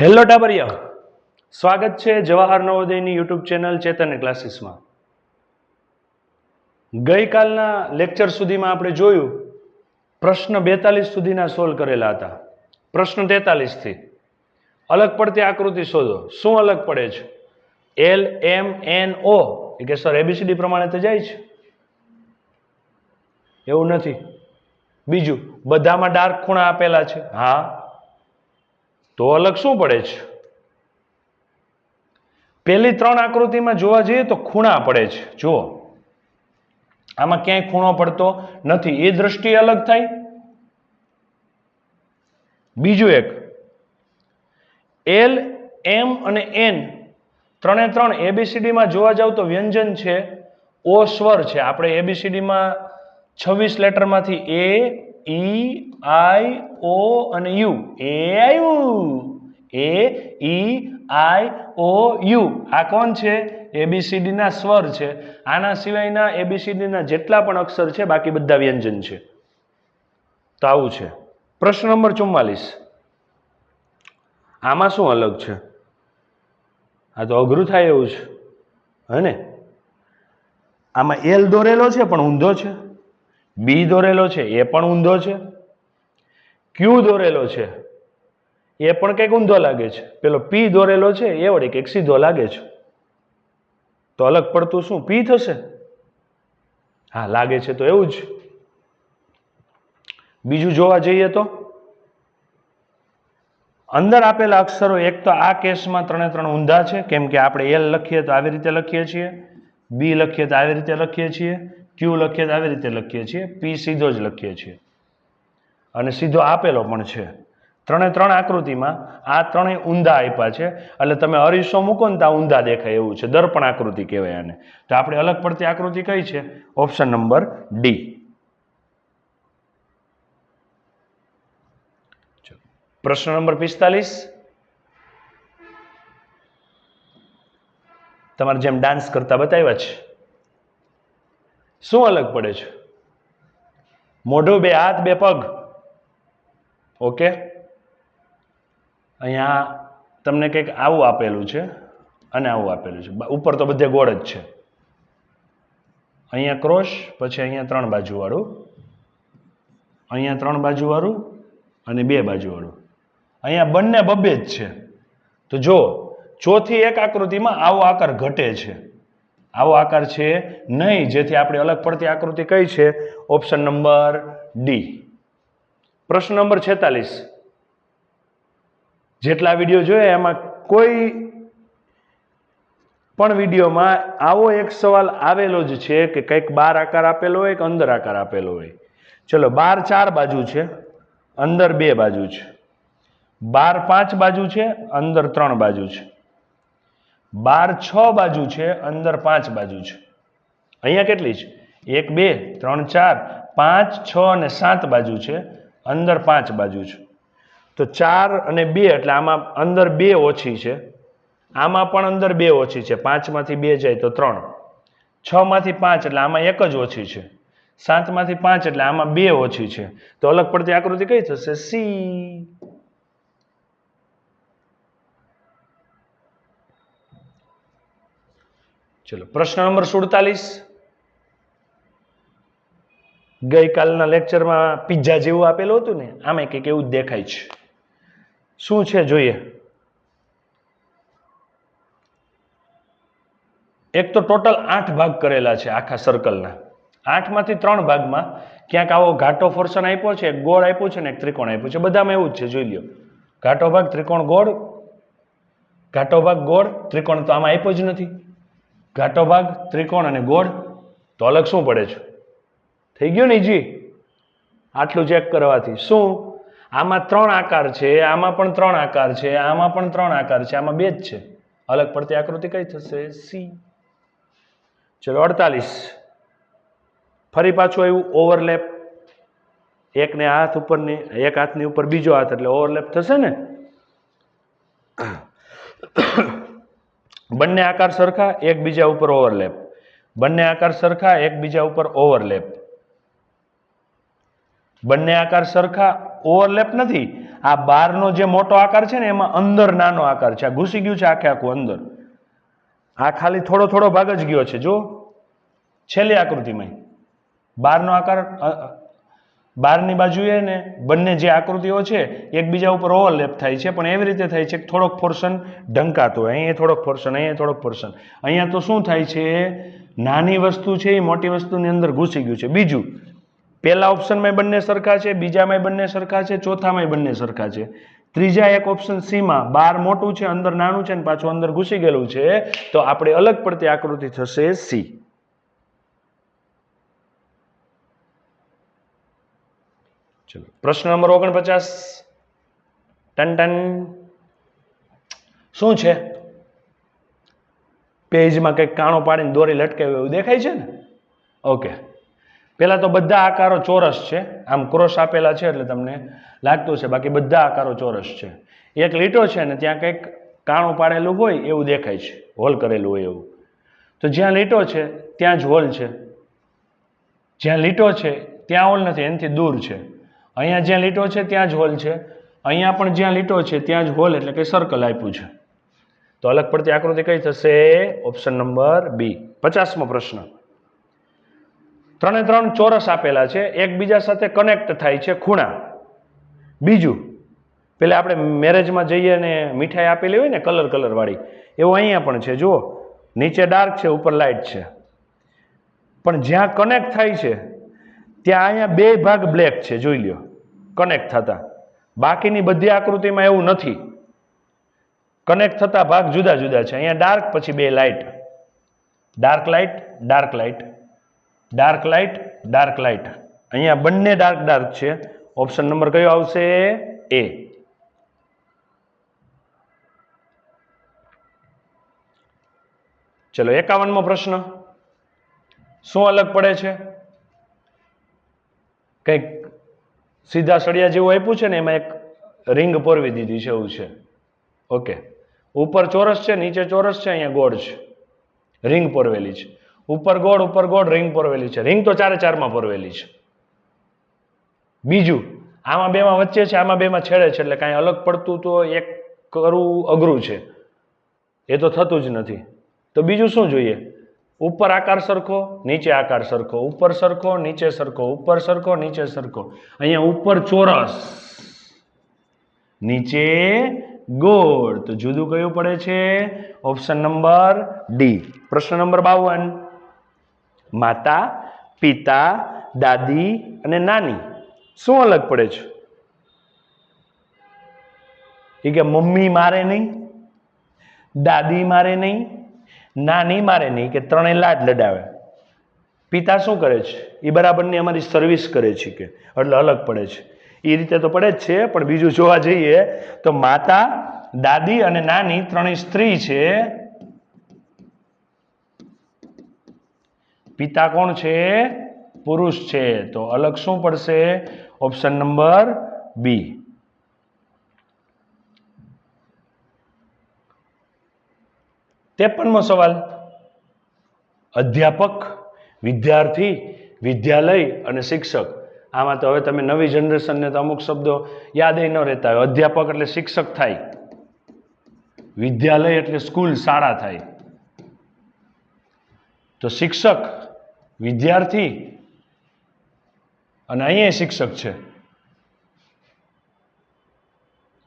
Hello ટાબરિયા સ્વાગત છે જવાહર નવોદયની યુટ્યુબ ચેનલ ચેતન ક્લાસીસમાં. ગઈકાલના લેક્ચર સુધીમાં આપણે જોયું, પ્રશ્ન બેતાલીસ સુધીના સોલ્વ કરેલા હતા. પ્રશ્ન તેતાલીસથી. અલગ પડતી આકૃતિ શોધો. શું અલગ પડે છે? એલ એમ એન ઓ કે સર એબીસીડી પ્રમાણે તો જાય છે. એવું નથી. બીજું, બધામાં ડાર્ક ખૂણા આપેલા છે. હા. તો અલગ શું પડે છે? પેલી ત્રણ આકૃતિમાં જોવા જઈએ તો ખૂણા પડે છે. જુઓ. આમાં ક્યાંય ખૂણો પડતો નથી. એ દ્રષ્ટિ અલગ થાય. બીજું એક. એલ એમ અને એન ત્રણે ત્રણ એબીસીડીમાં જોવા જાવ તો વ્યંજન છે. ઓ સ્વર છે. આપણે એબીસીડીમાં છવ્વીસ લેટરમાંથી એ ઈ આઈ ઓ અને યુ એ આવ્યું એ ઈ આઈ ઓ યુ આ કોણ છે? એબીસીડીના સ્વર છે. આના સિવાયના એબીસીડીના જેટલા પણ અક્ષર છે, બાકી બધા વ્યંજન છે. તો આવું છે. પ્રશ્ન નંબર ચુમ્માલીસ. આમાં શું અલગ છે? આ તો અઘરું થાય એવું છે. હે ને? આમાં એલ દોરેલો છે, પણ ઊંધો છે. બી દોરેલો છે, એ પણ ઊંધો છે? ક્યુ દોરેલો છે? એ પણ કંઈક ઊંધો લાગે છે. પેલો પી દોરેલો છે, એ વળી કંઈક સીધો લાગે છે. તો અલગ પડતું શું? પી થશે? હા, લાગે છે તો એવું જ. બીજું જોવા જઈએ તો? અંદર આપેલા અક્ષરો એક તો આ કેસમાં ત્રણે ત્રણ ઊંધા છે, કેમ કે આપણે એલ લખીએ તો આવી રીતે લખીએ છીએ. બી લખીએ તો આવી રીતે લખીએ છીએ. ક્યુ લખીએ તો આવી રીતે લખીએ છીએ. પી સીધો જ લખીએ છીએ. અને સીધો આપેલો પણ છે. ત્રણે ત્રણ આકૃતિમાં આ ત્રણેય ઊંધા આપ્યા છે. એટલે તમે અરીસો મૂકો ને તો આ ઊંધા દેખાય એવું છે. દર્પણ આકૃતિ કહેવાય આને. તો આપણે અલગ પડતી આકૃતિ કઈ છે? ઓપ્શન નંબર ડી પ્રશ્ન નંબર પિસ્તાલીસ. તમારે જેમ ડાન્સ કરતા બતાવ્યા છે. શું અલગ પડે છે? મોઢું બે હાથ, બે પગ. ઓકે? અહીંયા તમને કંઈક આવું આપેલું છે અને આવું આપેલું છે. ઉપર તો બધે ગોળ જ છે. અહીંયા ક્રોશ, પછી અહીંયા ત્રણ બાજુવાળું. અહીંયા ત્રણ બાજુવાળું અને બે બાજુવાળું. અહીંયા બંને બબ્બે જ છે. તો જો, ચોથી એક આકૃતિમાં આવો આકાર ઘટે છે. આવો આકાર છે નહીં, જેથી આપણે અલગ પડતી આકૃતિ કઈ છે? ઓપ્શન નંબર ડી પ્રશ્ન નંબર છેતાલીસ. જેટલા વીડિયો જોયા એમાં કોઈ પણ વિડીયોમાં આવો એક સવાલ આવેલો જ છે કે કંઈક બાર આકાર આપેલો હોય કે અંદર આકાર આપેલો હોય. ચલો, બાર ચાર બાજુ છે, અંદર બે બાજુ છે. બાર પાંચ બાજુ છે, અંદર ત્રણ બાજુ છે. બાર છ બાજુ છે, અંદર પાંચ બાજુ છે. અહીંયા કેટલી છે? એક, બે, ત્રણ, ચાર, પાંચ, છ અને સાત બાજુ છે, અંદર પાંચ બાજુ છે. તો ચાર અને બે એટલે આમાં અંદર બે ઓછી છે. આમાં પણ અંદર બે ઓછી છે. પાંચમાંથી બે જાય તો ત્રણ. છમાંથી પાંચ એટલે આમાં એક જ ઓછી છે. સાતમાંથી પાંચ એટલે આમાં બે ઓછી છે. તો અલગ પડતી આકૃતિ કઈ થશે? સી. ચલો, પ્રશ્ન નંબર સુડતાલીસ. ગઈકાલના લેક્ચરમાં પિઝા જેવું આપેલું હતું ને, આમે કંઈક એવું દેખાય છે. શું છે જોઈએ? એક તો ટોટલ આઠ ભાગ કરેલા છે આખા સર્કલના આઠમાંથી ત્રણ ભાગમાં ક્યાંક આવો ઘાટો ફોર્સન આપ્યો છે, એક ગોળ આપ્યું છે ને એક ત્રિકોણ આપ્યું છે. બધામાં એવું જ છે, જોઈ લ્યો. ઘાટો ભાગ, ત્રિકોણ ગોળ, ઘાટો ભાગ ગોળ, ત્રિકોણ તો આમાં આપ્યો જ નથી. ઘાટો ભાગ, ત્રિકોણ અને ગોળ, તો અલગ શું પડે છે? થઈ ગયું ને જી આટલું ચેક કરવાથી. શું? આમાં ત્રણ આકાર છે, આમાં પણ ત્રણ આકાર છે, આમાં પણ ત્રણ આકાર છે, આમાં બે જ છે. અલગ પડતી આકૃતિ કઈ થશે? સી. ચલો, અડતાલીસ. ફરી પાછું આવ્યું ઓવરલેપ એકને હાથ ઉપરની, એક હાથની ઉપર બીજો હાથ, એટલે ઓવરલેપ થશે ને? બંને આકાર સરખા, એકબીજા ઉપર ઓવરલેપ બંને આકાર સરખા, એકબીજા ઉપર ઓવરલેપ બંને આકાર સરખા ઓવરલેપ નથી. આ બારનો જે મોટો આકાર છે ને, એમાં અંદર નાનો આકાર છે. આ ઘૂસી ગયું છે આખે આખું અંદર. આ ખાલી થોડો થોડો ભાગ જ ગયો છે, જો. છેલ્લી આકૃતિમાં. બારનો આકાર બારની બાજુએ ને બંને જે આકૃતિઓ છે, એકબીજા ઉપર ઓવરલેપ થાય છે, પણ એવી રીતે થાય છે કે થોડોક પોર્શન ઢંકાતો હોય. અહીંયા થોડોક પોર્શન અહીંયા થોડોક પોર્શન અહીંયા તો શું થાય છે, નાની વસ્તુ છે, એ મોટી વસ્તુની અંદર ઘૂસી ગયું છે. બીજું, પહેલા ઓપ્શનમાં બંને સરખા છે બીજામાં બંને સરખા છે ચોથામાં બંને સરખા છે. ત્રીજા એક ઓપ્શન સીમાં બાર મોટું છે, અંદર નાનું છે ને પાછું અંદર ઘૂસી ગયેલું છે, તો આપણે અલગ પડતી આકૃતિ થશે સી ચલો. પ્રશ્ન નંબર ઓગણપચાસ. ટન ટન. શું છે? પેજમાં કંઈક કાણો પાડીને દોરી લટકાવી એવું દેખાય છે ને? ઓકે પહેલાં તો બધા આકારો ચોરસ છે. આમ ક્રોસ આપેલા છે એટલે તમને લાગતું છે બાકી બધા આકારો ચોરસ છે. એક લીટો છે ને ત્યાં કંઈક કાણું પાડેલું હોય એવું દેખાય છે. હોલ કરેલું હોય એવું. તો જ્યાં લીટો છે, ત્યાં જ હોલ છે. જ્યાં લીટો છે, ત્યાં હોલ નથી. એનાથી દૂર છે. અહીંયા જ્યાં લીટો છે, ત્યાં જ હોલ છે. અહીંયા પણ જ્યાં લીટો છે, ત્યાં જ હોલ એટલે કે સર્કલ આપ્યું છે. તો અલગ પડતી આકૃતિ કઈ થશે? ઓપ્શન નંબર બી પચાસમો પ્રશ્ન. ત્રણે ત્રણ ચોરસ આપેલા છે, એકબીજા સાથે કનેક્ટ થાય છે ખૂણા. બીજું, પેલા આપણે મેરેજમાં જઈએ ને મીઠાઈ આપેલી હોય ને કલર કલરવાળી એવું અહીંયા પણ છે. જુઓ, નીચે ડાર્ક છે, ઉપર લાઇટ છે. પણ જ્યાં કનેક્ટ થાય છે ત્યાં અહીંયા બે ભાગ બ્લેક છે, જોઈ લ્યો. કનેક્ટ થતા. બાકીની બધી આકૃતિમાં એવું નથી. કનેક્ટ થતા ભાગ જુદા જુદા છે. અહીંયા ડાર્ક પછી બે light dark light dark light dark light dark light અહીંયા બંને ડાર્ક ડાર્ક છે. ઓપ્શન નંબર કયો આવશે? એ ચલો, એકાવનમો પ્રશ્ન. શું અલગ પડે છે? કંઈક સીધા સળિયા જેવું આપ્યું છે ને, એમાં એક રિંગ પોરવી દીધી છે એવું છે. ઓકે. ઉપર ચોરસ છે, નીચે ચોરસ છે, અહીંયા ગોળ છે. રિંગ પોરવેલી છે. ઉપર ગોળ ઉપર ગોળ, રિંગ પોરવેલી છે. રિંગ તો ચારે ચારમાં પોરવેલી છે. બીજું, આમાં બેમાં વચ્ચે છે, આમાં બેમાં છેડે છે, એટલે કાંઈ અલગ પડતું તો એક કરવું અઘરું છે. એ તો થતું જ નથી. તો બીજું શું જોઈએ? ઉપર આકાર સરખો, નીચે આકાર સરખો. ઉપર સરખો, નીચે સરખો. ઉપર સરખો, નીચે સરખો. અહીંયા ઉપર ચોરસ. નીચે ગોળ. તો જુદું કયું પડે છે? ઓપ્શન નંબર ડી પ્રશ્ન નંબર બાવન. માતા, પિતા, દાદી અને નાની. શું અલગ પડે છે? એ કે મમ્મી મારે નહીં, દાદી મારે નહીં નાની મારે નહીં, કે ત્રણેય લાડ લડાવે. પિતા શું કરે છે? એ બરાબરની અમારી સર્વિસ કરે છે કે, એટલે અલગ પડે છે. એ રીતે તો પડે જ છે, પણ બીજું જોવા જઈએ તો માતા, દાદી અને નાની ત્રણેય સ્ત્રી છે. પિતા કોણ છે? પુરુષ છે. તો અલગ શું પડશે? ઓપ્શન નંબર બી ત્રેપનમો સવાલ. અધ્યાપક, વિદ્યાર્થી, વિદ્યાલય અને શિક્ષક. આમાં તો હવે તમે નવી જનરેશનને તો અમુક શબ્દો યાદ ન રહેતા હોય. અધ્યાપક એટલે શિક્ષક થાય. વિદ્યાલય એટલે સ્કૂલ, શાળા થાય. તો શિક્ષક, વિદ્યાર્થી અને અહીંયા શિક્ષક છે.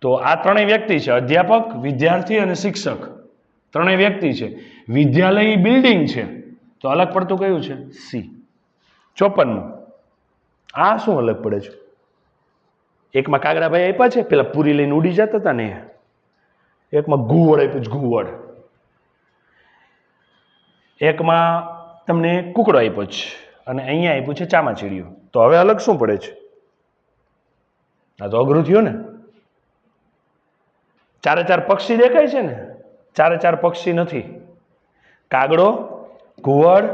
તો આ ત્રણેય વ્યક્તિ છે. અધ્યાપક, વિદ્યાર્થી અને શિક્ષક. ત્રણેય વ્યક્તિ છે. વિદ્યાલય બિલ્ડિંગ છે. તો અલગ પડતું કયું છે? સી. ચોપનનું આ શું અલગ પડે છે? એકમાં કાગડાભાઈ આપ્યા છે, પેલા પૂરી લઈને ઉડી જતા હતા ને. એકમાં ઘુવડ આપ્યું છે ઘુવડ એકમાં તમને કુકડો આપ્યો છે અને અહીંયા આપ્યું છે ચામાચીડિયું. તો હવે અલગ શું પડે છે? આ તો અઘરું થયું ને. ચારે ચાર પક્ષી દેખાય છે ને. ચારે ચાર પક્ષી નથી. કાગડો, ઘુવડ,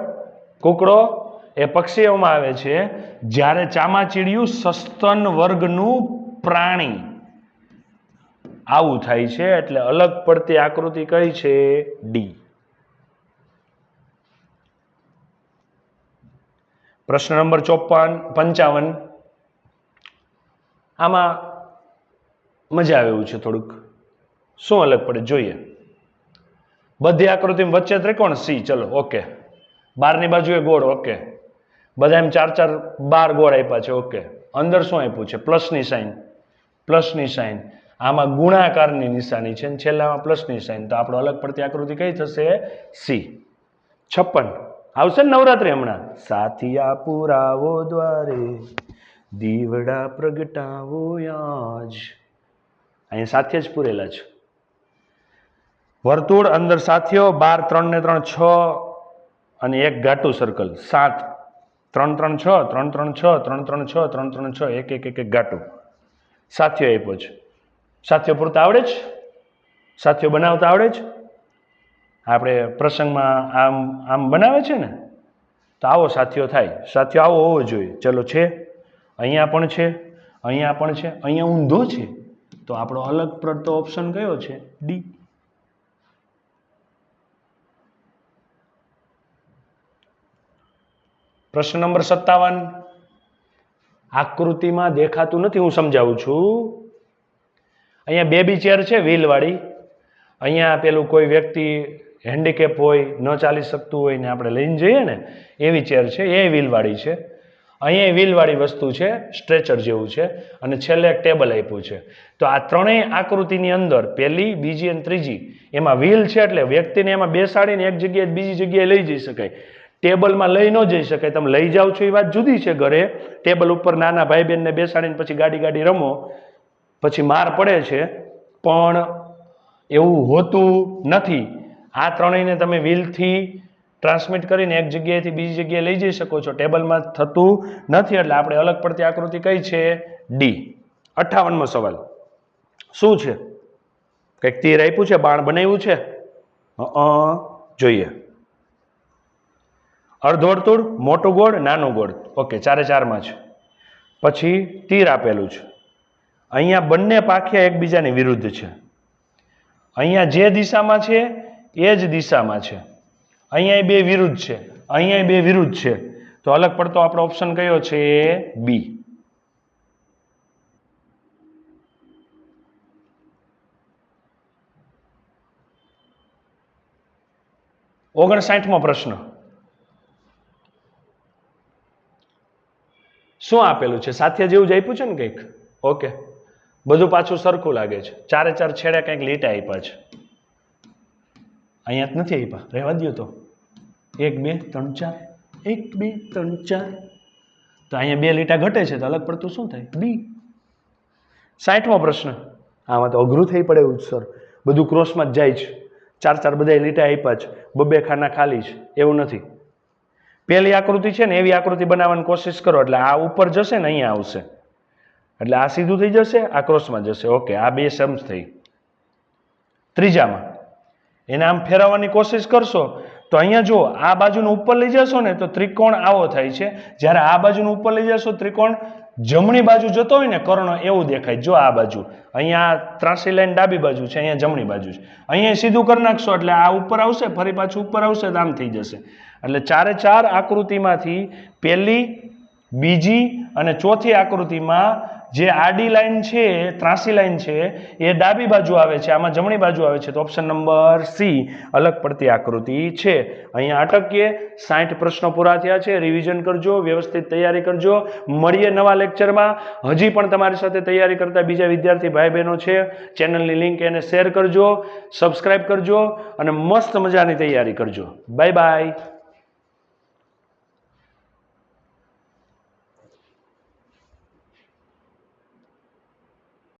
કુકડો એ પક્ષીઓમાં આવે છે. જ્યારે ચામાચીડિયું સસ્તન વર્ગનું પ્રાણી આવું થાય છે એટલે અલગ પડતી આકૃતિ કઈ છે? ડી પ્રશ્ન નંબર ચોપન પંચાવન. આમાં મજા આવે એવું છે થોડુંક. શું અલગ પડે? જોઈએ. બધી આકૃતિમાં વચ્ચે ત્રિકોણ સી ચલો ઓકે બારની બાજુએ ગોળ ઓકે બધા એમ ચાર ચાર બાર ગોળ આપ્યા છે ઓકે અંદર શું આપ્યું છે? પ્લસની સાઈન પ્લસની સાઈન. આમાં ગુણાકારની નિશાની છે અને છેલ્લામાં પ્લસની સાઇન તો આપણો અલગ પડતી આકૃતિ કઈ થશે? સી છપ્પન. આવશે ને નવરાત્રિ હમણાં? સાથિયા પુરાવો દ્વારે, દીવડા પ્રગટાવો યાજ. અહીંયા સાથે જ પૂરેલા છે. વર્તુળ અંદર સાથીઓ, બાર, ત્રણ ને ત્રણ, છ અને એક ઘાટું સર્કલ સાત. ત્રણ ત્રણ, છ. ત્રણ ત્રણ, છ. ત્રણ ત્રણ, છ. ત્રણ ત્રણ, છ. એક એક એક એક ઘાટું. સાથીઓ આપ્યો છે. સાથીઓ પૂરતા આવડે જ? સાથીઓ બનાવતા આવડે જ? આપણે પ્રસંગમાં આમ આમ બનાવે છે ને, તો આવો સાથીઓ થાય. સાથીઓ આવો હોવો જોઈએ. ચલો છે. અહીંયા પણ છે. અહીંયા પણ છે. અહીંયા ઊંધો છે. તો આપણો અલગ પડતો ઓપ્શન કયો છે? ડી પ્રશ્ન નંબર સત્તાવન. આકૃતિમાં દેખાતું નથી, હું સમજાવું છું. અહીંયા બેબી ચેર છે, વ્હીલવાળી. અહીંયા પેલું કોઈ વ્યક્તિ હેન્ડીકેપ હોય, ન ચાલી શકતું હોય ને આપણે લઈને જઈએ ને, એવી ચેર છે, એ વ્હીલવાળી છે. અહીંયા વ્હીલવાળી વસ્તુ છે, સ્ટ્રેચર જેવું છે, અને છેલ્લે એક ટેબલ આપ્યું છે. તો આ ત્રણેય આકૃતિની અંદર, પહેલી, બીજી અને ત્રીજી, એમાં વ્હીલ છે એટલે વ્યક્તિને એમાં બેસાડીને એક જગ્યાએ બીજી જગ્યાએ લઈ જઈ શકાય. ટેબલમાં લઈ ન જઈ શકાય. તમે લઈ જાઓ છો એ વાત જુદી છે ઘરે. ટેબલ ઉપર નાના ભાઈ બહેનને બેસાડીને પછી ગાડી ગાડી રમો. પછી માર પડે છે. પણ એવું હોતું નથી. આ ત્રણેયને તમે વ્હીલથી ટ્રાન્સમિટ કરીને એક જગ્યાએથી બીજી જગ્યાએ લઈ જઈ શકો છો. ટેબલમાં થતું નથી એટલે આપણે અલગ પડતી આકૃતિ કઈ છે? ડી અઠ્ઠાવનમો સવાલ. શું છે? કંઈક તીર આપ્યું છે? બાણ બનાવ્યું છે? જોઈએ. અર્ધવર્તુળ, મોટું ગોળ, નાનું ગોળ. ઓકે ચારે ચારમાં છે. પછી તીર આપેલું છે. અહીંયા બંને પાખ્યા એકબીજાની વિરુદ્ધ છે. અહીંયા જે દિશામાં છે, એ જ દિશામાં છે. અહીંયા બે વિરુદ્ધ છે. અહીંયા બે વિરુદ્ધ છે. તો અલગ પડતો આપણો ઓપ્શન કયો છે? બી ઓગણસાઠમો પ્રશ્ન. શું આપેલું છે? સાથિયા જેવું જ આપ્યું છે ને કંઈક? ઓકે. બધું પાછું સરખું લાગે છે. ચારે ચાર છેડે કંઈક લીટા આપ્યા છે. અહીંયા જ નથી આપ્યા. રહેવા દો તો. એક, બે, ત્રણ, ચાર. એક, બે, ત્રણ, ચાર. તો અહીંયા બે લીટા ઘટે છે તો અલગ પડતું શું થાય? બી. સાઠમો પ્રશ્ન. આમાં તો અઘરું થઈ પડે એવું સર. બધું ક્રોસમાં જ જાય છે. ચાર ચાર બધા લીટા આપ્યા છે. બબે ખાના ખાલી છે. એવું નથી. પહેલી આકૃતિ છે ને, એવી આકૃતિ બનાવવાની કોશિશ કરો, એટલે આ ઉપર જશે ને, અહીંયા આવશે. એટલે આ સીધું થઈ જશે, આ ક્રોસમાં જશે. ઓકે, આ બે સમ્સ થઈ. ત્રીજામાં, એને આમ ફેરવવાની કોશિશ કરશો, તો અહીંયા જો આ બાજુનું ઉપર લઈ જશો ને, તો ત્રિકોણ આવો થાય છે. જ્યારે આ બાજુનું ઉપર લઈ જશો, ત્રિકોણ જમણી બાજુ જતો હોય ને, કર્ણ એવું દેખાય. જો આ બાજુ, અહીંયા ત્રાસી લાઈન ડાબી બાજુ છે, અહીંયા જમણી બાજુ છે. અહીંયા સીધું કરી નાખશો, એટલે આ ઉપર આવશે, ફરી પાછું ઉપર આવશે, તો આમ થઈ જશે. એટલે ચારે ચાર આકૃતિમાંથી પહેલી, બીજી અને ચોથી આકૃતિમાં જે આડી લાઈન છે, ત્રાસી લાઈન છે, એ ડાબી બાજુ આવે છે, આમાં જમણી બાજુ આવે છે. તો ઓપ્શન નંબર સી અલગ પડતી આકૃતિ છે. અહીંયા અટકીએ સાઠ પ્રશ્નો પૂરા થયા છે. રિવિઝન કરજો, વ્યવસ્થિત તૈયારી કરજો. મળીએ નવા લેક્ચરમાં હજી પણ તમારી સાથે તૈયારી કરતા બીજા વિદ્યાર્થી ભાઈ બહેનો છે. ચેનલની લિંક એને શેર કરજો સબસ્ક્રાઈબ કરજો અને મસ્ત મજાની તૈયારી કરજો. Bye bye